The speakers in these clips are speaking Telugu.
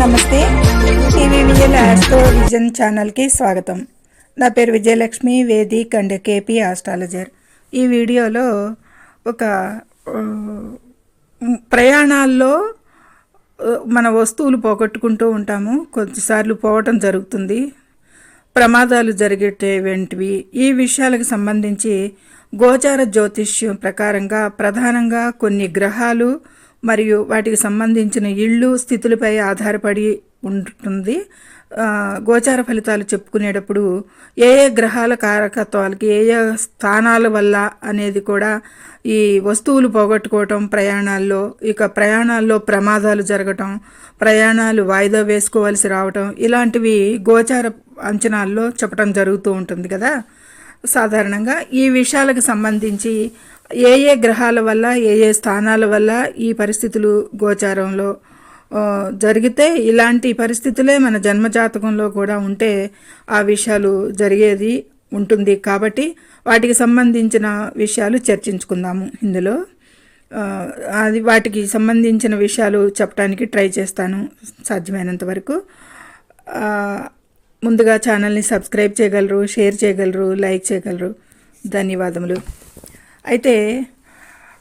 నమస్తే. టీవీ విజయల ఆస్ట్రో విజన్ ఛానల్కి స్వాగతం. నా పేరు Vijayalakshmi Vedic and KP astrologer. ఈ వీడియోలో ఒక ప్రయాణాల్లో మన వస్తువులు పోగొట్టుకుంటూ ఉంటాము. కొద్దిసార్లు పోవటం జరుగుతుంది. ప్రమాదాలు జరిగేటివంటివి ఈ విషయాలకు సంబంధించి గోచార జ్యోతిష్యం ప్రకారంగా ప్రధానంగా కొన్ని గ్రహాలు మరియు వాటికి సంబంధించిన ఇళ్ళు స్థితులపై ఆధారపడి ఉంటుంది గోచార ఫలితాలు చెప్పుకునేటప్పుడు ఏ ఏ గ్రహాల కారకత్వాలకి ఏ ఏ స్థానాల వల్ల అనేది కూడా ఈ వస్తువులు పోగొట్టుకోవటం ప్రయాణాల్లో ఇక ప్రయాణాల్లో ప్రమాదాలు జరగటం ప్రయాణాలు వాయిదా వేసుకోవాల్సి రావటం ఇలాంటివి గోచార అంచనాల్లో చెప్పడం జరుగుతూ ఉంటుంది కదా. సాధారణంగా ఈ విషయాలకు సంబంధించి ఏ ఏ గ్రహాల వల్ల ఏ ఏ స్థానాల వల్ల ఈ పరిస్థితులు గోచారంలో జరిగితే ఇలాంటి పరిస్థితులే మన జన్మజాతకంలో కూడా ఉంటే ఆ విషయాలు జరిగేది ఉంటుంది. కాబట్టి వాటికి సంబంధించిన విషయాలు చర్చించుకుందాము ఇందులో. అది వాటికి సంబంధించిన విషయాలు చెప్పడానికి ట్రై చేస్తాను సాధ్యమైనంత వరకు. ముందుగా ఛానల్ని సబ్స్క్రైబ్ చేయగలరు షేర్ చేయగలరు లైక్ చేయగలరు. ధన్యవాదములు. అయితే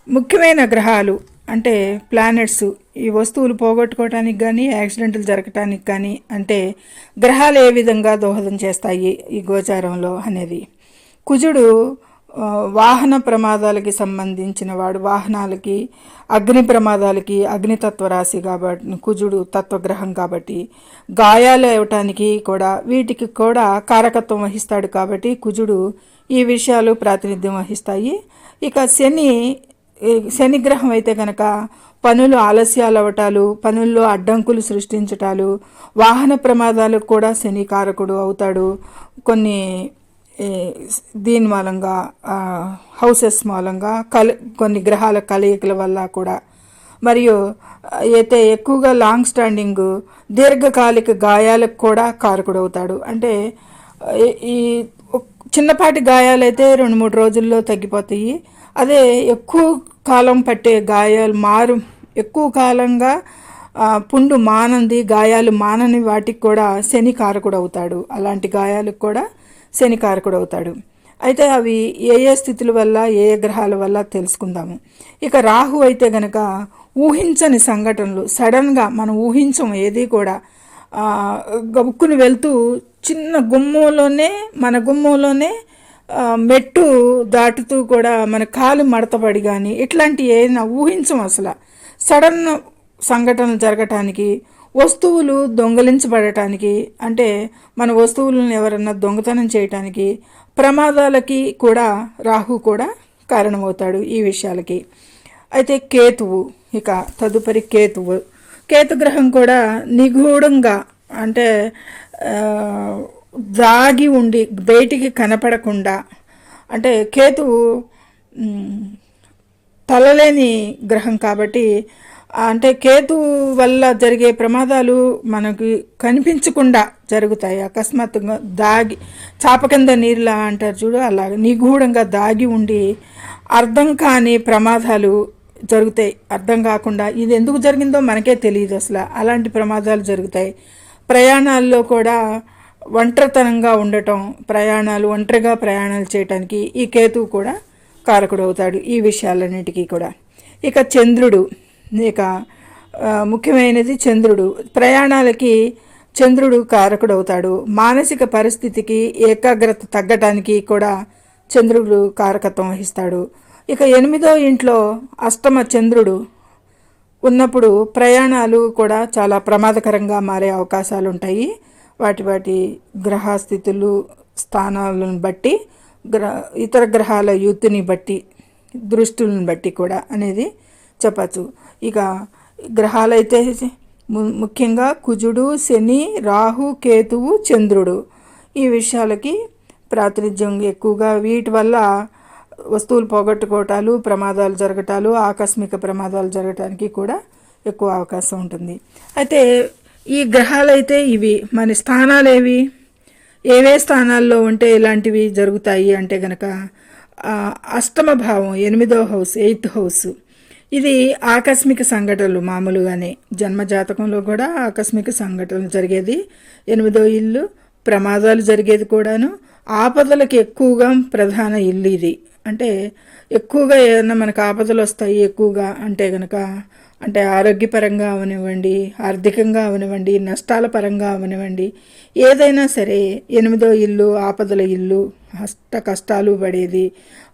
ముఖ్యమైన గ్రహాలు అంటే ప్లానెట్స్ ఈ వస్తువులు పోగొట్టుకోవటానికి కానీ యాక్సిడెంట్లు జరగటానికి కానీ అంటే గ్రహాలు ఏ విధంగా దోహదం చేస్తాయి ఈ గోచారంలో అనేది. కుజుడు వాహన ప్రమాదాలకి సంబంధించిన వాడు వాహనాలకి అగ్ని ప్రమాదాలకి అగ్నితత్వ రాశి కాబట్టి కుజుడు తత్వగ్రహం కాబట్టి గాయాలు అవ్వటానికి కూడా వీటికి కూడా కారకత్వం వహిస్తాడు కాబట్టి కుజుడు ఈ విషయాలు ప్రాతినిధ్యం వహిస్తాయి. ఇక శని శనిగ్రహం శని గ్రహం అయితే కనుక పనులు ఆలస్యాలు అవటాలు పనుల్లో అడ్డంకులు సృష్టించటాలు వాహన ప్రమాదాలకు కూడా శని కారకుడు అవుతాడు. కొన్ని దీని మూలంగా హౌసెస్ మూలంగా కలి కొన్ని గ్రహాల కలయికల వల్ల కూడా. మరియు అయితే ఎక్కువగా లాంగ్ స్టాండింగ్ దీర్ఘకాలిక గాయాలకు కూడా కారకుడవుతాడు అంటే ఈ- చిన్నపాటి గాయాలైతే రెండు మూడు రోజుల్లో తగ్గిపోతాయి. అదే ఎక్కువ కాలం పట్టే గాయాలు మారు ఎక్కువ కాలంగా పుండు మానంది గాయాలు మానని వాటికి కూడా శని కారకుడు అవుతాడు. అలాంటి గాయాలకు కూడా శని కారకుడు అవుతాడు అయితే అవి ఏ ఏ స్థితుల వల్ల ఏ ఏ గ్రహాల వల్ల తెలుసుకుందాము. ఇక రాహు అయితే గనక ఊహించని సంఘటనలు సడన్గా మనం ఊహించం ఏది కూడా గబుక్కుని వెళ్తూ చిన్న గుమ్మంలోనే మన గుమ్మంలోనే మెట్టు దాటుతూ కూడా మన కాలు మడతపడి కానీ ఇట్లాంటి ఏదైనా ఊహించం అసలు. సడన్ సంఘటనలు జరగటానికి వస్తువులు దొంగలించబడటానికి అంటే మన వస్తువులను ఎవరన్నా దొంగతనం చేయటానికి ప్రమాదాలకి కూడా రాహు కూడా కారణమవుతాడు ఈ విషయాలకి. అయితే కేతువు ఇక తదుపరి కేతువు. కేతుగ్రహం కూడా నిగూఢంగా అంటే దాగి ఉండి బయటికి కనపడకుండా అంటే కేతువు తలలేని గ్రహం కాబట్టి అంటే కేతు వల్ల జరిగే ప్రమాదాలు మనకి కనిపించకుండా జరుగుతాయి. అకస్మాత్తుగా దాగి చాప కింద నీరులా అంటారు చూడు అలా నిగూఢంగా దాగి ఉండి అర్థం కాని ప్రమాదాలు జరుగుతాయి. అర్థం కాకుండా ఇది ఎందుకు జరిగిందో మనకే తెలియదు అసలు. అలాంటి ప్రమాదాలు జరుగుతాయి. ప్రయాణాల్లో కూడా ఒంటరితనంగా ఉండటం ప్రయాణాలు ఒంటరిగా ప్రయాణాలు చేయటానికి ఈ కేతువు కూడా కారకుడవుతాడు ఈ విషయాలన్నిటికీ కూడా. ఇక చంద్రుడు ఇక ముఖ్యమైనది చంద్రుడు. ప్రయాణాలకి చంద్రుడు కారకుడు అవుతాడు మానసిక పరిస్థితికి ఏకాగ్రత తగ్గటానికి కూడా చంద్రుడు కారకత్వం వహిస్తాడు. ఇక ఎనిమిదో ఇంట్లో అష్టమ చంద్రుడు ఉన్నప్పుడు ప్రయాణాలు కూడా చాలా ప్రమాదకరంగా మారే అవకాశాలు ఉంటాయి వాటి వాటి గ్రహస్థితులు స్థానాలను బట్టి గ్రహ ఇతర గ్రహాల యూత్ని బట్టి దృష్టులను బట్టి కూడా అనేది చెప్పచ్చు. ఇక గ్రహాలైతే ము- ముఖ్యంగా కుజుడు శని రాహు కేతువు చంద్రుడు. ఈ విషయాలకి ప్రాతినిధ్యం ఎక్కువగా వీటి వల్ల వస్తువులు పోగొట్టుకోవటాలు ప్రమాదాలు జరగటాలు ఆకస్మిక ప్రమాదాలు జరగటానికి కూడా ఎక్కువ అవకాశం ఉంటుంది. అయితే ఈ గ్రహాలైతే ఇవి మన స్థానాలు ఏవి ఏవే స్థానాల్లో ఉంటే ఇలాంటివి జరుగుతాయి అంటే గనక అష్టమ భావం ఎనిమిదో హౌస్ ఎయిత్ హౌస్ ఇది ఆకస్మిక సంఘటనలు మామూలుగానే. జన్మ జాతకంలో కూడా ఆకస్మిక సంఘటనలు జరిగేది. ఎనిమిదో ఇల్లు ప్రమాదాలు జరిగేది కూడాను. ఆపదలకు ఎక్కువగా ప్రధాన ఇల్లు ఇది. అంటే ఎక్కువగా ఏదైనా మనకు ఆపదలు వస్తాయి ఎక్కువగా అంటే కనుక అంటే ఆరోగ్యపరంగా అవనివ్వండి ఆర్థికంగా అవనివ్వండి నష్టాల పరంగా అవనివ్వండి ఏదైనా సరే ఎనిమిదో ఇల్లు ఆపదల ఇల్లు అష్ట కష్టాలు పడేది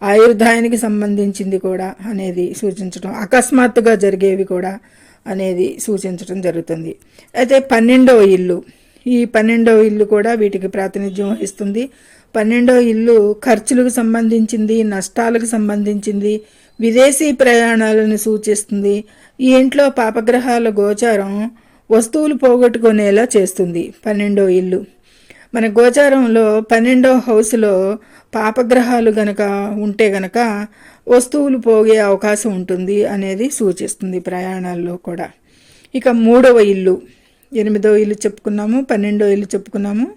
ఆయుర్దాయానికి సంబంధించింది కూడా అనేది సూచించడం అకస్మాత్తుగా జరిగేవి కూడా అనేది సూచించడం జరుగుతుంది. అయితే పన్నెండవ ఇల్లు ఈ పన్నెండవ ఇల్లు కూడా వీటికి ప్రాతినిధ్యం వహిస్తుంది. పన్నెండో ఇల్లు ఖర్చులకు సంబంధించింది నష్టాలకు సంబంధించింది విదేశీ ప్రయాణాలను సూచిస్తుంది. ఈ ఇంట్లో పాపగ్రహాల గోచారం వస్తువులు పోగొట్టుకునేలా చేస్తుంది. పన్నెండో ఇల్లు. మన గోచారంలో పన్నెండో హౌస్లో పాపగ్రహాలు గనక ఉంటే గనక వస్తువులు పోగే అవకాశం ఉంటుంది అనేది సూచిస్తుంది ప్రయాణాల్లో కూడా. ఇక మూడవ ఇల్లు. ఎనిమిదో ఇల్లు చెప్పుకున్నాము పన్నెండో ఇల్లు చెప్పుకున్నాము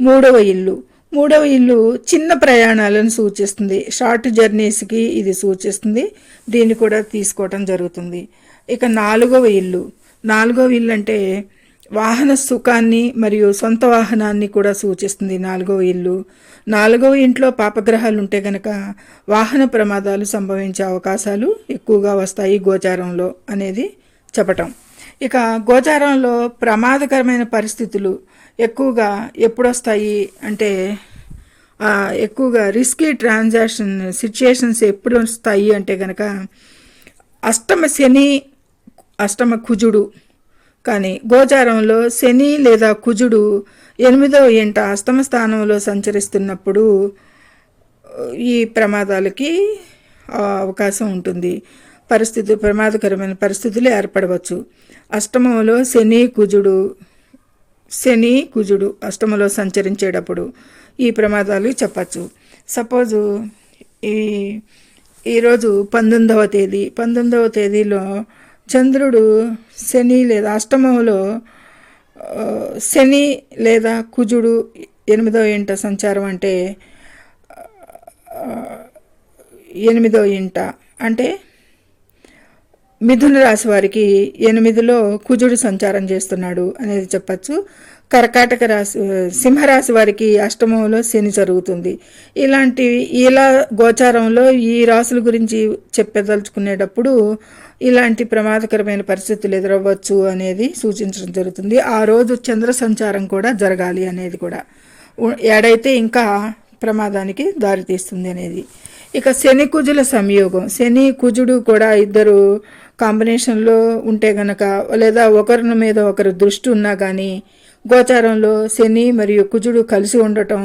మూడవ ఇల్లు. మూడవ ఇల్లు చిన్న ప్రయాణాలను సూచిస్తుంది. షార్ట్ జర్నీస్కి ఇది సూచిస్తుంది. దీన్ని కూడా తీసుకోవటం జరుగుతుంది. ఇక నాలుగవ ఇల్లు. నాలుగవ ఇల్లు అంటే వాహన సుఖాన్ని మరియు సొంత వాహనాన్ని కూడా సూచిస్తుంది నాలుగవ ఇల్లు. నాలుగవ ఇంట్లో పాపగ్రహాలు ఉంటే గనక వాహన ప్రమాదాలు సంభవించే అవకాశాలు ఎక్కువగా వస్తాయి గోచారంలో అనేది చెప్పటం. ఇక గోచారంలో ప్రమాదకరమైన పరిస్థితులు ఎక్కువగా ఎప్పుడొస్తాయి అంటే ఎక్కువగా రిస్కీ ట్రాన్సాక్షన్ సిచ్యుయేషన్స్ ఎప్పుడు వస్తాయి అంటే కనుక అష్టమ శని అష్టమ కుజుడు. కానీ గోచారంలో శని లేదా కుజుడు ఎనిమిదవ ఇంట అష్టమ స్థానంలో సంచరిస్తున్నప్పుడు ఈ ప్రమాదాలకి అవకాశం ఉంటుంది. పరిస్థితి ప్రమాదకరమైన పరిస్థితులు ఏర్పడవచ్చు. అష్టమంలో శని కుజుడు శని కుజుడు అష్టమలో సంచరించేటప్పుడు ఈ ప్రమాదాలు చెప్పచ్చు. సపోజు ఈ ఈరోజు పంతొమ్మిదవ తేదీ పంతొమ్మిదవ తేదీలో చంద్రుడు శని లేదా అష్టమంలో శని లేదా కుజుడు ఎనిమిదవ ఇంట సంచారం అంటే ఎనిమిదవ ఇంట అంటే మిథున రాశి వారికి ఎనిమిదిలో కుజుడు సంచారం చేస్తున్నాడు అనేది చెప్పచ్చు. కర్కాటక రాశి సింహరాశి వారికి అష్టమంలో శని జరుగుతుంది. ఇలాంటి ఇలా గోచారంలో ఈ రాశుల గురించి చెప్పదలుచుకునేటప్పుడు ఇలాంటి ప్రమాదకరమైన పరిస్థితులు ఎదురవ్వచ్చు అనేది సూచించడం జరుగుతుంది. ఆ రోజు చంద్ర సంచారం కూడా జరగాలి అనేది కూడా. ఏడైతే ఇంకా ప్రమాదానికి దారితీస్తుంది అనేది. ఇక శని కుజుల సంయోగం. శని కుజుడు కూడా ఇద్దరు కాంబినేషన్లో ఉంటే గనక లేదా ఒకరి మీద ఒకరు దృష్టి ఉన్నా కానీ గోచారంలో శని మరియు కుజుడు కలిసి ఉండటం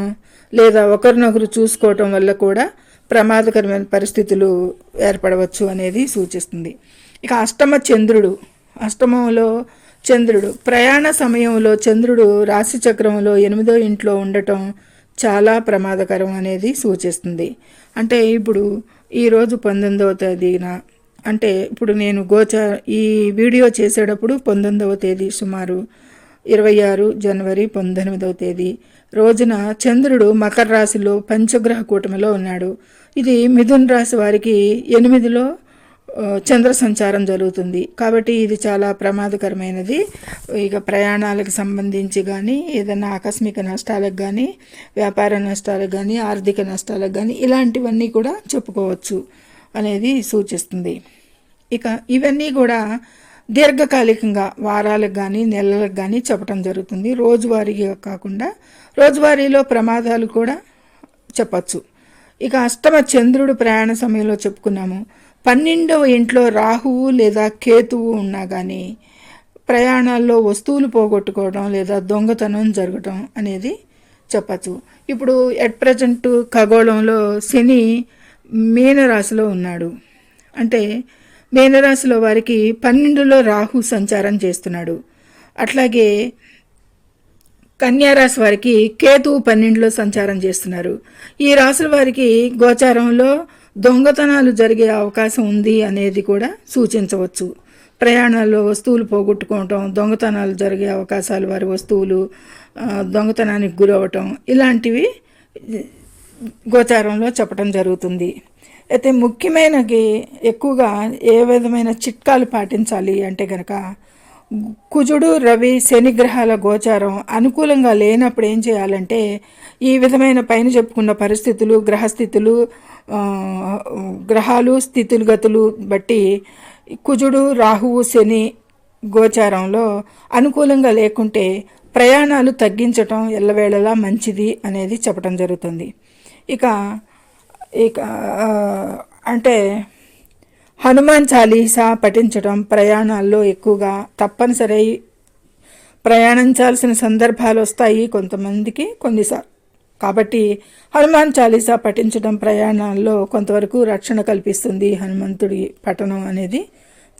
లేదా ఒకరినొకరు చూసుకోవటం వల్ల కూడా ప్రమాదకరమైన పరిస్థితులు ఏర్పడవచ్చు అనేది సూచిస్తుంది. ఇక అష్టమ చంద్రుడు అష్టమంలో చంద్రుడు ప్రయాణ సమయంలో చంద్రుడు రాశి చక్రంలో ఎనిమిదో ఇంట్లో ఉండటం చాలా ప్రమాదకరం అనేది సూచిస్తుంది. అంటే ఇప్పుడు ఈరోజు పంతొమ్మిదవ తేదీన అంటే ఇప్పుడు నేను గోచ ఈ వీడియో చేసేటప్పుడు పంతొమ్మిదవ తేదీ సుమారు ఇరవై ఆరు జనవరి పంతొమ్మిదవ తేదీ రోజున చంద్రుడు మకర రాశిలో పంచగ్రహ కూటమిలో ఉన్నాడు. ఇది మిథున్ రాశి వారికి ఎనిమిదిలో చంద్ర సంచారం జరుగుతుంది. కాబట్టి ఇది చాలా ప్రమాదకరమైనది. ఇక ప్రయాణాలకు సంబంధించి కానీ ఏదైనా ఆకస్మిక నష్టాలకు కానీ వ్యాపార నష్టాలకు కానీ ఆర్థిక నష్టాలకు కానీ ఇలాంటివన్నీ కూడా చెప్పుకోవచ్చు. అనేది సూచిస్తుంది. ఇక ఇవన్నీ కూడా దీర్ఘకాలికంగా వారాలకు కానీ నెలలకు కానీ చెప్పడం జరుగుతుంది. రోజువారీగా కాకుండా రోజువారీలో ప్రమాదాలు కూడా చెప్పచ్చు. ఇక అష్టమ చంద్రుడు ప్రయాణ సమయంలో చెప్పుకున్నాము. పన్నెండవ ఇంట్లో రాహువు లేదా కేతువు ఉన్నా కానీ ప్రయాణాల్లో వస్తువులు పోగొట్టుకోవడం లేదా దొంగతనం జరగటం అనేది చెప్పచ్చు. ఇప్పుడు ఎట్ ప్రజెంట్ ఖగోళంలో శని మీనరాశిలో ఉన్నాడు. అంటే మీనరాశిలో వారికి పన్నెండులో రాహు సంచారం చేస్తున్నాడు. అట్లాగే కన్యారాశి వారికి కేతువు పన్నెండులో సంచారం చేస్తున్నారు. ఈ రాశుల వారికి గోచారంలో దొంగతనాలు జరిగే అవకాశం ఉంది అనేది కూడా సూచించవచ్చు. ప్రయాణాల్లో వస్తువులు పోగొట్టుకోవటం దొంగతనాలు జరిగే అవకాశాలు వారి వస్తువులు దొంగతనానికి గురవటం ఇలాంటివి గోచారంలో చెప్పడం జరుగుతుంది. అయితే ముఖ్యమైనది ఎక్కువగా ఏ విధమైన చిట్కాలు పాటించాలి అంటే కనుక కుజుడు రవి శని గ్రహాల గోచారం అనుకూలంగా లేనప్పుడు ఏం చేయాలంటే ఈ విధమైన పైన చెప్పుకున్న పరిస్థితులు గ్రహస్థితులు గ్రహాలు స్థితులు గతులు బట్టి కుజుడు రాహువు శని గోచారంలో అనుకూలంగా లేకుంటే ప్రయాణాలు తగ్గించటం ఎల్లవేళలా మంచిది అనేది చెప్పడం జరుగుతుంది. ఇక ఇక అంటే హనుమాన్ చాలీసా పఠించడం ప్రయాణాల్లో ఎక్కువగా తప్పనిసరి ప్రయాణించాల్సిన సందర్భాలు వస్తాయి కొంతమందికి కొన్నిసార్లు. కాబట్టి హనుమాన్ చాలీసా పఠించడం ప్రయాణాల్లో కొంతవరకు రక్షణ కల్పిస్తుంది హనుమంతుడి పఠనం అనేది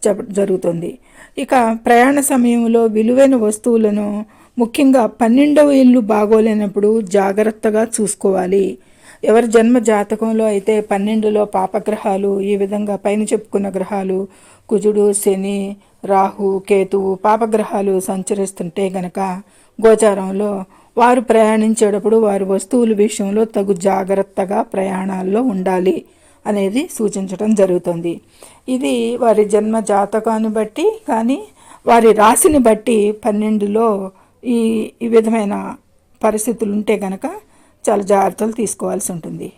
చెప్ప జరుగుతుంది. ఇక ప్రయాణ సమయంలో విలువైన వస్తువులను ముఖ్యంగా పన్నెండవ ఇల్లు బాగోలేనప్పుడు జాగ్రత్తగా చూసుకోవాలి. ఎవరి జన్మ జాతకంలో అయితే పన్నెండులో పాపగ్రహాలు ఈ విధంగా పైన చెప్పుకున్న గ్రహాలు కుజుడు శని రాహు కేతువు పాపగ్రహాలు సంచరిస్తుంటే గనక గోచారంలో వారు ప్రయాణించేటప్పుడు వారి వస్తువుల విషయంలో తగు జాగ్రత్తగా ప్రయాణాల్లో ఉండాలి అనేది సూచించడం జరుగుతుంది. ఇది వారి జన్మ జాతకాన్ని బట్టి కానీ వారి రాశిని బట్టి పన్నెండులో ఈ ఈ విధమైన పరిస్థితులు ఉంటే గనక చాలా జాగ్రత్తలు తీసుకోవాల్సి ఉంటుంది.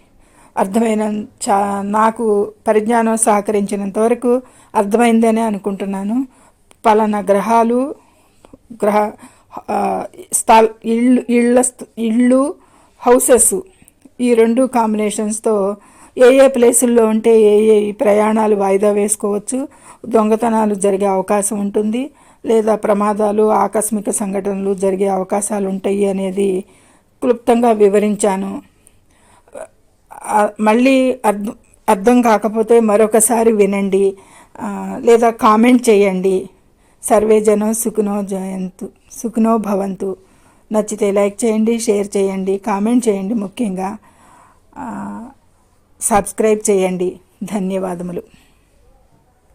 అర్థమైన చా నాకు పరిజ్ఞానం సహకరించినంత వరకు అర్థమైందనే అనుకుంటున్నాను. పలానా గ్రహాలు గ్రహ స్థల ఇళ్ళు ఇళ్ళ స్థ- ఇళ్ళు హౌసెస్ ఈ రెండు కాంబినేషన్స్తో ఏ ఏ ప్లేసుల్లో ఉంటే ఏ ఏ ప్రయాణాలు వాయిదా వేసుకోవచ్చు. దొంగతనాలు జరిగే అవకాశం ఉంటుంది. లేదా ప్రమాదాలు ఆకస్మిక సంఘటనలు జరిగే అవకాశాలు ఉంటాయి అనేది క్లుప్తంగా వివరించాను. మళ్ళీ అర్థం అర్థం కాకపోతే మరొకసారి వినండి. లేదా కామెంట్ చేయండి. సర్వే జనం సుఖనో జయంతు సుఖనో భవంతు. నచ్చితే లైక్ చేయండి షేర్ చేయండి కామెంట్ చేయండి ముఖ్యంగా. సబ్స్క్రైబ్ చేయండి. ధన్యవాదములు.